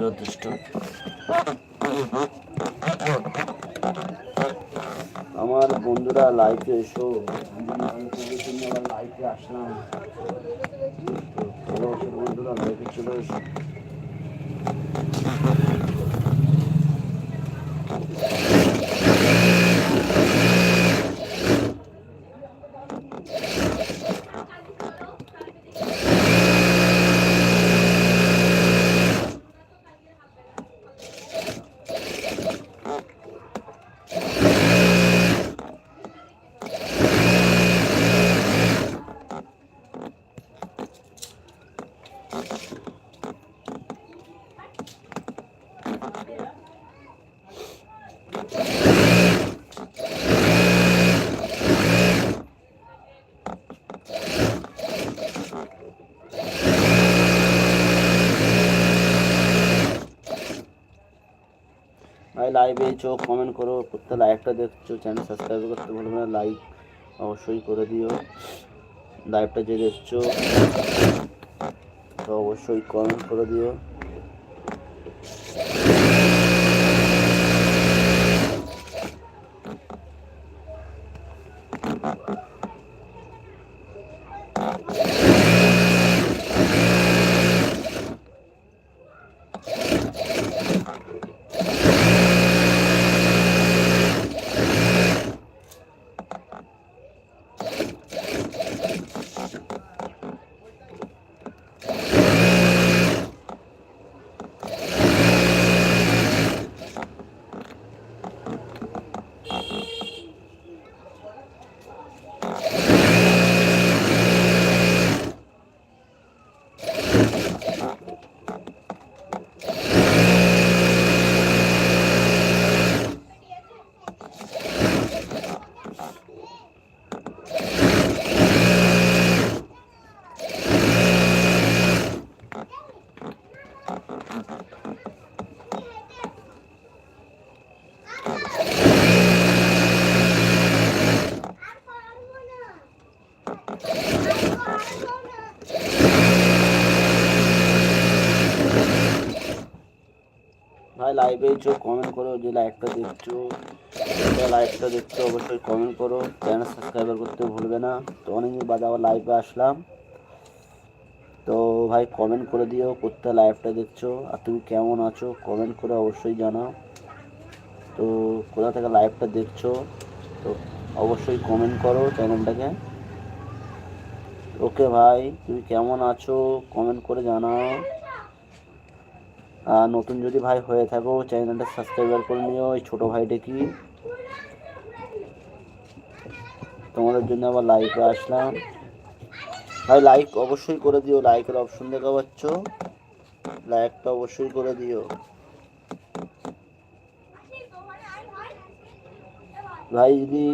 যথেষ্ট? আমার বন্ধুরা লাইফে এসো লাইফে আসলাম বন্ধুরা লাইফে চলে এসো লাইভে চোখ কমেন্ট করো, প্রত্যেক লাইভটা দেখছ চ্যানেল সাবস্ক্রাইব করতে ভুলবে না লাইক অবশ্যই করে দিও। লাইভটা যে দেখছ, তো অবশ্যই কমেন্ট করে দিও। ভাই লাইভে চোখ কমেন্ট করো, যে লাইভটা দেখছ লাইভটা দেখছ অবশ্যই কমেন্ট করো। চ্যানেল সাবস্ক্রাইবার করতে ভুলবে না। তো অনেকদিন বাদে আবার লাইভে আসলাম। তো ভাই কমেন্ট করে দিও কোথায় লাইভটা দেখছ আর তুমি কেমন আছো? কমেন্ট করে অবশ্যই জানাও। তো কোথা থেকে লাইভটা দেখছ? তো অবশ্যই কমেন্ট করো চ্যানেলটাকে ওকে ভাই, তুমি কেমন আছো? কমেন্ট করে জানাও। নতুন যদি ভাই হয়ে থাকো, চ্যানেলটা সাবস্ক্রাইবার করে নিও ওই ছোটো ভাইটা কি? তোমাদের জন্য আবার লাইভে আসলাম। ভাই লাইক অবশ্যই করে দিও লাইকের অপশন দেখা পাচ্ছ লাইকটা অবশ্যই করে দিও। ভাই, যদি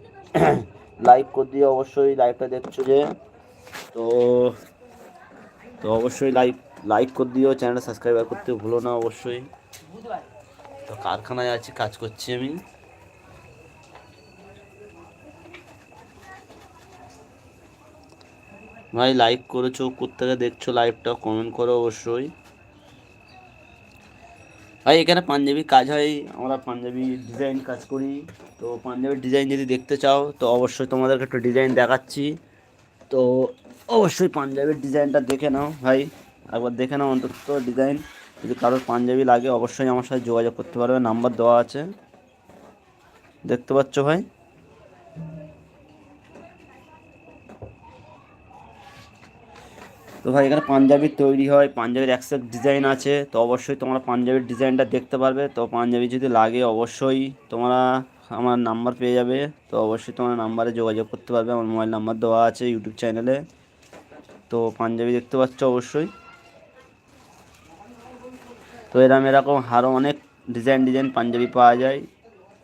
লাইক করে দিও, অবশ্যই লাইভটা দেখছ যে। তো তো অবশ্যই লাইক লাইক করে দিও চ্যানেলটা সাবস্ক্রাইবার করতে ভুলো না অবশ্যই। তো কারখানায় আছি, কাজ করছি আমি। ভাই লাইক করেছ কোথেকে দেখছ লাইভটা কমেন্ট করো অবশ্যই। ভাই, এখানে পাঞ্জাবি কাজ হয়। আমরা পাঞ্জাবি ডিজাইন কাজ করি। তো পাঞ্জাবির ডিজাইন যদি দেখতে চাও, তো অবশ্যই তোমাদেরকে একটা ডিজাইন দেখাচ্ছি। তো অবশ্যই পাঞ্জাবির ডিজাইনটা দেখে নাও, ভাই। একবার দেখে নাও অন্তত ডিজাইন যদি কারোর পাঞ্জাবি লাগে, অবশ্যই আমার সাথে যোগাযোগ করতে পারবে। নাম্বার দেওয়া আছে। দেখতে পাচ্ছ ভাই? তো ভাই, এখানে পাঞ্জাবির তৈরি হয়। পাঞ্জাবির একশো ডিজাইন আছে। তো অবশ্যই তোমরা পাঞ্জাবির ডিজাইনটা দেখতে পারবে। তো পাঞ্জাবি যদি লাগে, অবশ্যই তোমরা আমার নাম্বার পেয়ে যাবে। তো অবশ্যই তোমার নাম্বারে যোগাযোগ করতে পারবে। আমার মোবাইল নাম্বার দেওয়া আছে ইউটিউব চ্যানেলে তো পাঞ্জাবি দেখতে পাচ্ছ অবশ্যই। তো তো এরকম আরও অনেক ডিজাইন ডিজাইন পাঞ্জাবি পাওয়া যায়।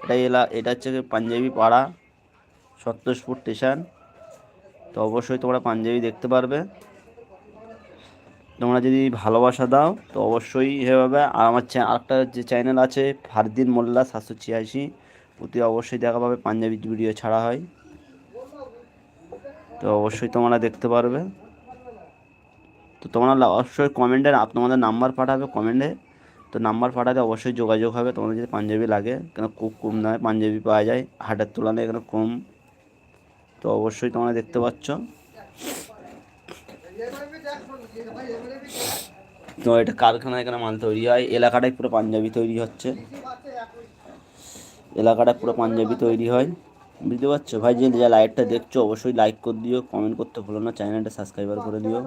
এটা এলা, এটা হচ্ছে পাঞ্জাবি পাড়া সত্তরপুর স্টেশন তো অবশ্যই তোমরা পাঞ্জাবি দেখতে পারবে। তোমরা যদি ভালোবাসা দাও, তো অবশ্যই এভাবে। আর আমার আরেকটা যে চ্যানেল আছে, ফারদিন মোল্লা সাতশো ছিয়াশি, ওতে অবশ্যই দেখা পাবে পাঞ্জাবি ভিডিও ছাড়া হয়। তো অবশ্যই তোমরা দেখতে পারবে। তো তোমরা অবশ্যই কমেন্টে তোমাদের নাম্বার পাঠাবে কমেন্টে তো নাম্বার পাঠালে অবশ্যই যোগাযোগ হবে, তোমাদের যদি পাঞ্জাবি লাগে, কেন খুব কম দামে পাঞ্জাবি পাওয়া যায়, হাটের তুলনায় এখানে কম, তো অবশ্যই তোমরা দেখতে পাচ্ছ। তো এটা কারখানা এখানে মাল তৈরি হয়, এলাকাটায় পুরো পাঞ্জাবি তৈরি হচ্ছে। এলাকাটায় পুরো পাঞ্জাবি তৈরি হয়। বুঝতে পারছ? ভাই, যে লাইভটা দেখছ, অবশ্যই লাইক করে দিও কমেন্ট করতে ভুলো না চ্যানেলটা সাবস্ক্রাইবার করে দিও।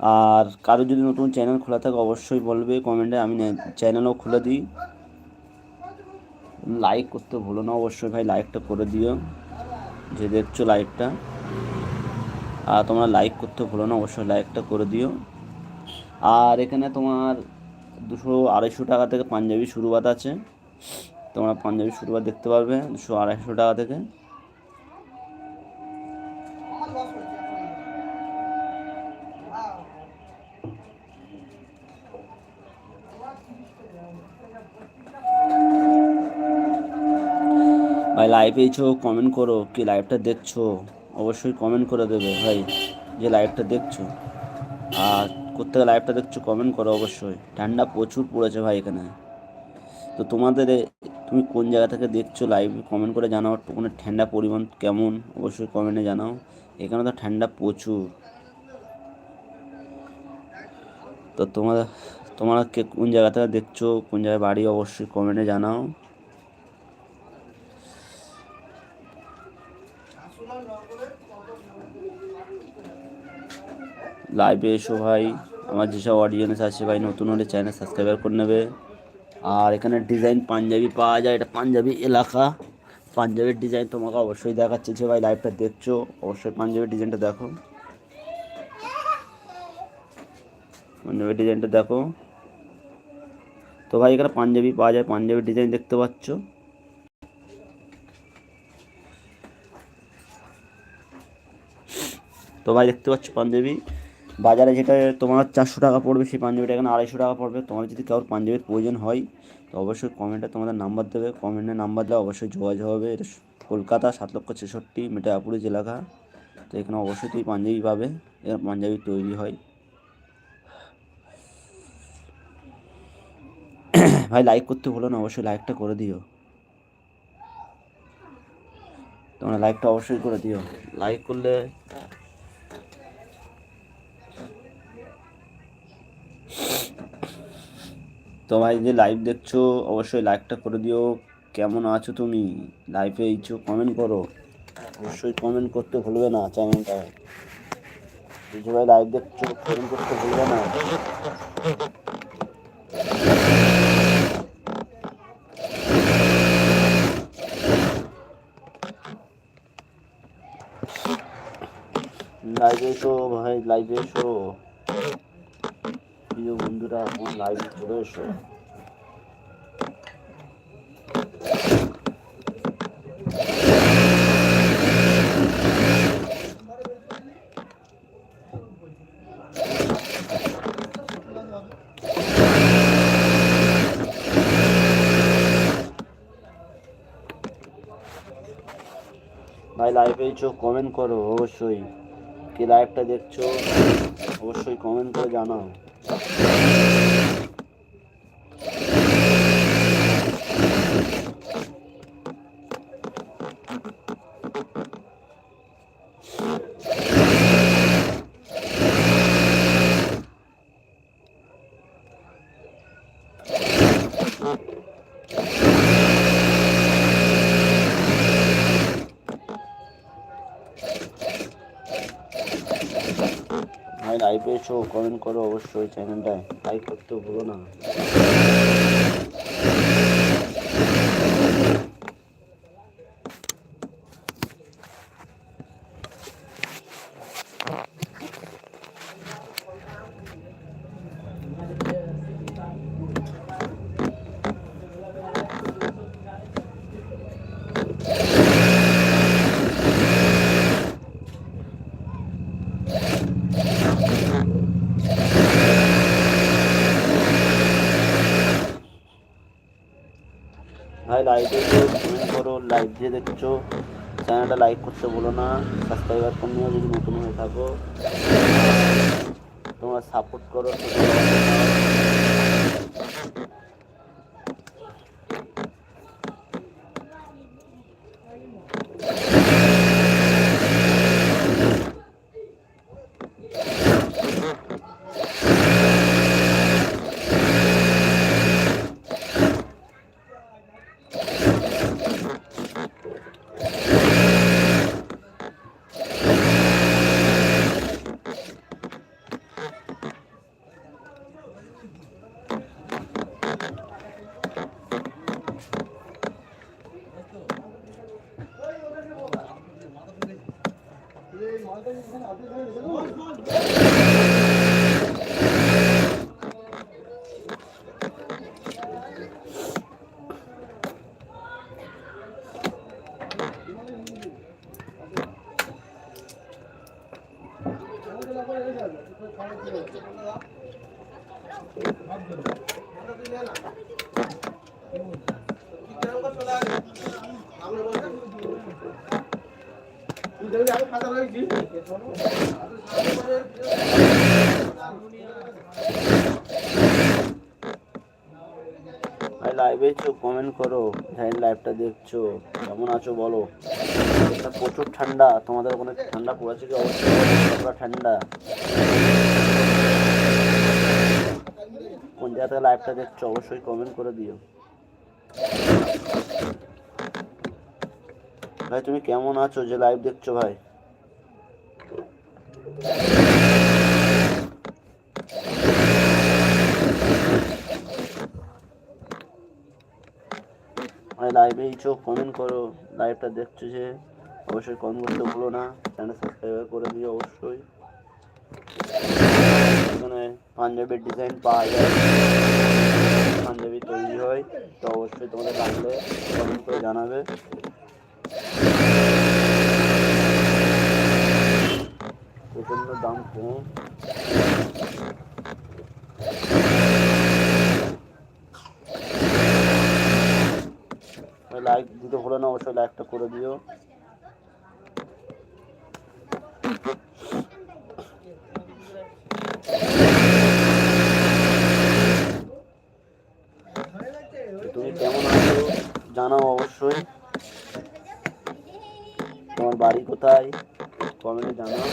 আর কারও যদি নতুন চ্যানেল খোলা থাকে অবশ্যই বলবে কমেন্টে আমি চ্যানেলও খুলে দিই। লাইক করতে ভুলো না অবশ্যই ভাই লাইকটা করে দিও, যে দেখছ লাইকটা আর তোমরা লাইক করতে ভুলো না, অবশ্যই লাইকটা করে দিও। আর এখানে তোমার দুশো আড়াইশো টাকা থেকে পাঞ্জাবি শুরুবাত আছে। তোমরা পাঞ্জাবি শুরুবাত দেখতে পারবে, দুশো আড়াইশো টাকা থেকে। ভাই লাইভ পেয়েছ কমেন্ট করো, কি লাইভটা দেখছ? অবশ্যই কমেন্ট করে দেবে ভাই, যে লাইভটা দেখছ। আর কোথেকে লাইভটা দেখছ কমেন্ট করো অবশ্যই। ঠান্ডা প্রচুর পড়েছে ভাই এখানে। তো তোমাদের তুমি কোন জায়গা থেকে দেখছ লাইভ কমেন্ট করে জানাও, ওখানে ঠান্ডা পরিমাণ কেমন? অবশ্যই কমেন্টে জানাও। এখানে তো ঠান্ডা প্রচুর। তো তোমার তোমরা কে কোন জায়গা থেকে দেখছ, কোন জায়গায় বাড়ি, অবশ্যই কমেন্টে জানাও। লাইভে এসো ভাই। আমার যেসব অডিয়েন্স আছে ভাই, নতুন হলে চ্যানেল সাবস্ক্রাইবার করে নেবে। আর এখানে ডিজাইন পাঞ্জাবি পাওয়া যায়, এটা পাঞ্জাবি এলাকা। পাঞ্জাবির ডিজাইন তোমাকে অবশ্যই দেখাচ্ছে যে ভাই লাইভটা দেখছ। অবশ্যই পাঞ্জাবির ডিজাইনটা দেখো। পাঞ্জাবির ডিজাইনটা দেখো। তো ভাই, এখানে পাঞ্জাবি পাওয়া যায় পাঞ্জাবির ডিজাইন দেখতে পাচ্ছ। তো ভাই, দেখতে পাচ্ছ পাঞ্জাবি। বাজারে যেটা তোমার চারশো টাকা পড়বে, সেই পাঞ্জাবিটা এখানে আড়াইশো টাকা পড়বে। তোমার যদি কারোর পাঞ্জাবির প্রয়োজন হয়, তো অবশ্যই কমেন্টে তোমাদের নাম্বার দেবে। কমেন্টে নাম্বার দেওয়া অবশ্যই যোগাযোগ হবে। এটা কলকাতা সাত লক্ষ ছেষট্টি মিঠাপুরি এলাকা তো এখানে অবশ্যই তুমি পাঞ্জাবি পাবে, এখানে পাঞ্জাবি তৈরি হয়। ভাই লাইক করতে ভুলো না, অবশ্যই লাইকটা করে দিও। তোমরা লাইকটা অবশ্যই করে দিও। লাইক করলে তো ভাই যে লাইভ দেখছ, অবশ্যই লাইকটা করে দিও। কেমন আছো তুমি? লাইভে এইছো কমেন্ট করো। অবশ্যই কমেন্ট করতে ভুলবে না চ্যানেলটায় যে ভাই লাইভ দেখছ কমেন্ট করতে ভুলবে না। লাইভে এসো ভাই লাইভে এসো। প্রিয় বন্ধুরা আমার লাইভে চলে এসো। ভাই লাইভে এসো কমেন্ট করো, অবশ্যই। কি লাইভটা দেখছ, অবশ্যই কমেন্ট করে জানাও। Yeah. লাইভে এসো কমেন্ট করো অবশ্যই চ্যানেলটায় লাইক করতে ভুলো না। ভাই লাইভে কমেন্ট করো লাইভ যে দেখছ। চ্যানেলটা লাইক করতে বলো না। সাবস্ক্রাইবার করে নিও, যদি নতুন হয়ে থাকো। তোমরা সাপোর্ট করো ভাই লাইভে এসো কমেন্ট করো। যাই লাইভটা দেখছ। কেমন আছো বলো? প্রচুর ঠান্ডা। তোমাদের ওখানে ঠান্ডা পড়েছে কি? অবশ্যই ঠান্ডা। কোন জায়গা থেকে লাইভটা দেখছ অবশ্যই কমেন্ট করে দিও। ভাই, তুমি কেমন আছো? যে লাইভ দেখছ ভাই। ভাই লাইভে চোখ কমেন্ট করো। লাইভটা দেখছ যে, অবশ্যই কমেন্ট করতে ভুলো না। চ্যানেল সাবস্ক্রাইব করে দিও অবশ্যই। এখানে পাঞ্জাবির ডিজাইন পাওয়া যায়। পাঞ্জাবি তৈরি হয়, তো অবশ্যই তোমাদের লাগলে কমেন্ট করে জানাবে। প্রচণ্ড দাম কম। লাইক দিতে ভুলো না, অবশ্যই লাইকটা করে দিও। তুমি কেমন আছো? জানাও অবশ্যই। তোমার বাড়ি কোথায়? কমেন্টে জানাও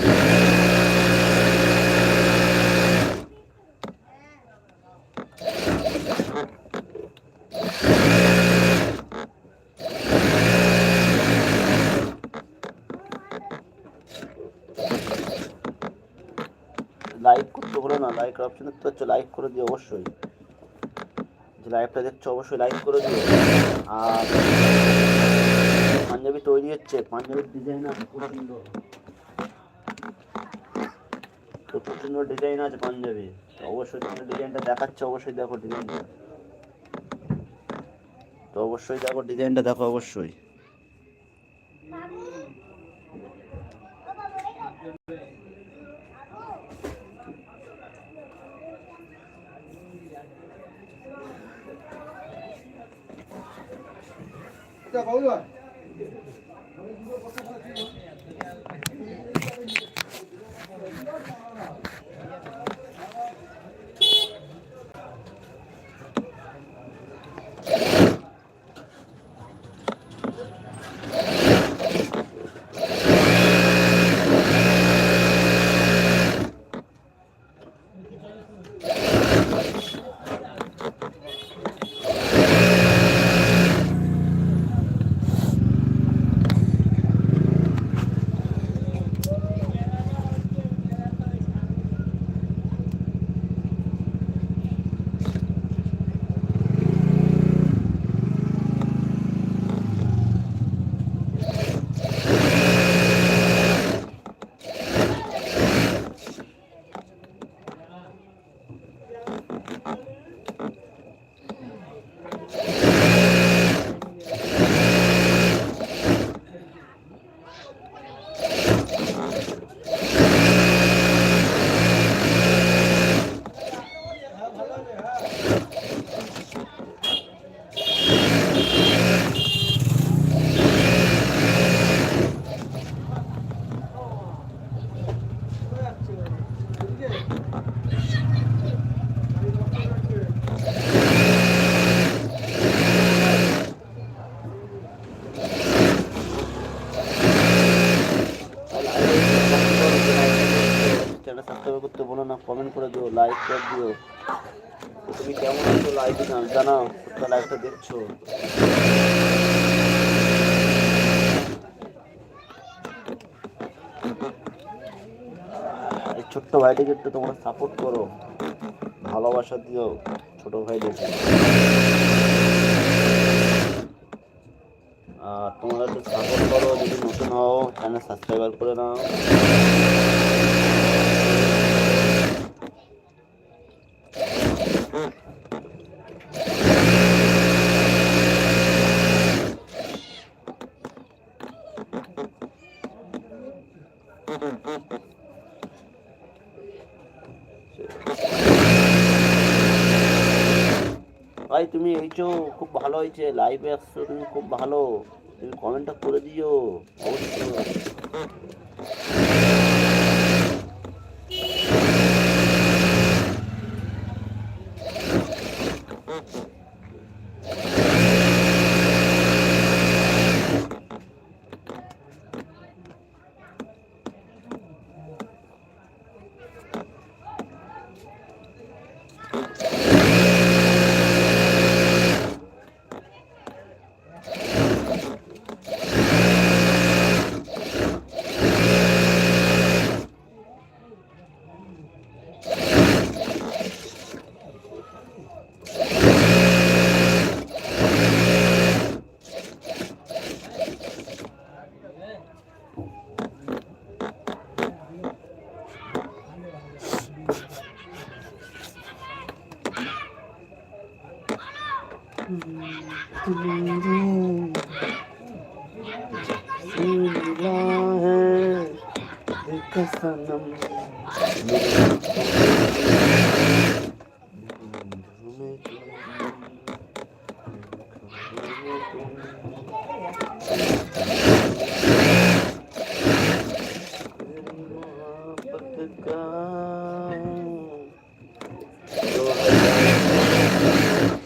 লাইক করতে বলো না লাইক অপশন দেখতে পাচ্ছ লাইক করে দিও, অবশ্যই। যে লাইভটা দেখছ, অবশ্যই লাইক করে দিও। আর পাঞ্জাবি তৈরি হচ্ছে, পাঞ্জাবির ডিজাইন আছে, খুব সুন্দর। প্রচুর সুন্দর ডিজাইন আছে পাঞ্জাবি। অবশ্যই তোমাদের ডিজাইনটা দেখাচ্ছে, অবশ্যই দেখো ডিজাইনটা তো অবশ্যই দেখো ডিজাইনটা দেখো, অবশ্যই। Ra 里 না কমেন্ট করে দিও লাইক কর দিও। তুমি কেমন আছো? লাইক জানাও কোথায় লাইকটা দেখছ। ছোট্ট ভাইটিকে একটু তোমরা সাপোর্ট করো। ভালোবাসা দিও, ছোট ভাইদের। আর তোমরা একটু সাপোর্ট করো, যদি নতুন হও চ্যানেল সাবস্ক্রাইবার করে নাও। তুমি এইছো, খুব ভালো হয়েছে লাইভে আসছো, তুমি খুব ভালো। তুমি কমেন্টটা করে দিও, অবশ্যই।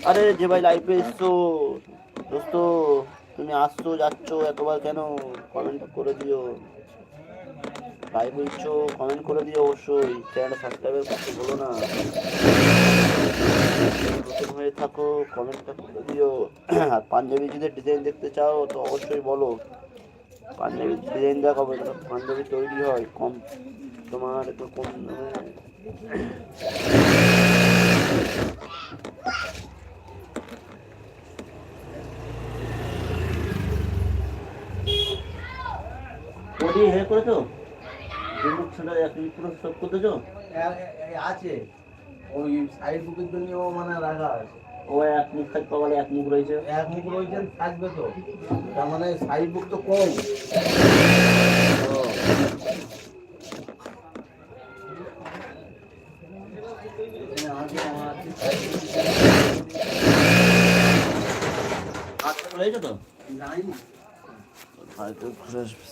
আরে যে ভাই লাইফে এসছো দোস্ত তুমি আসছো যাচ্ছো এতবার কেন? কমেন্ট করে দিও। লাইভ এসছো কমেন্ট করে দিও অবশ্যই। চ্যানেল সাবস্ক্রাইব করতে ভুলো না। নতুন হয়ে থাকো কমেন্টটা করে দিও। আর পাঞ্জাবি যদি ডিজাইন দেখতে চাও, তো অবশ্যই বলো। পাঞ্জাবি ডিজাইন দেখাবো পাঞ্জাবি তৈরি হয়। কম তোমার একটু কম হে করেছ এক মিনিট পুরো সব করতেছো? আছে। ওই সাইড বুকের জন্য ও মানে রাখা আছে। ও এক মুখ থাকতে বলে এক মুখ রয়েছে? এক মুখ রয়েছেন থাকবে তো। তার মানে সাইড বুক তো কম। ও, আছে, আমার আছে, side book আটটা রয়েছে তো? যায়নি। হয়তো ঘুরে আসবে?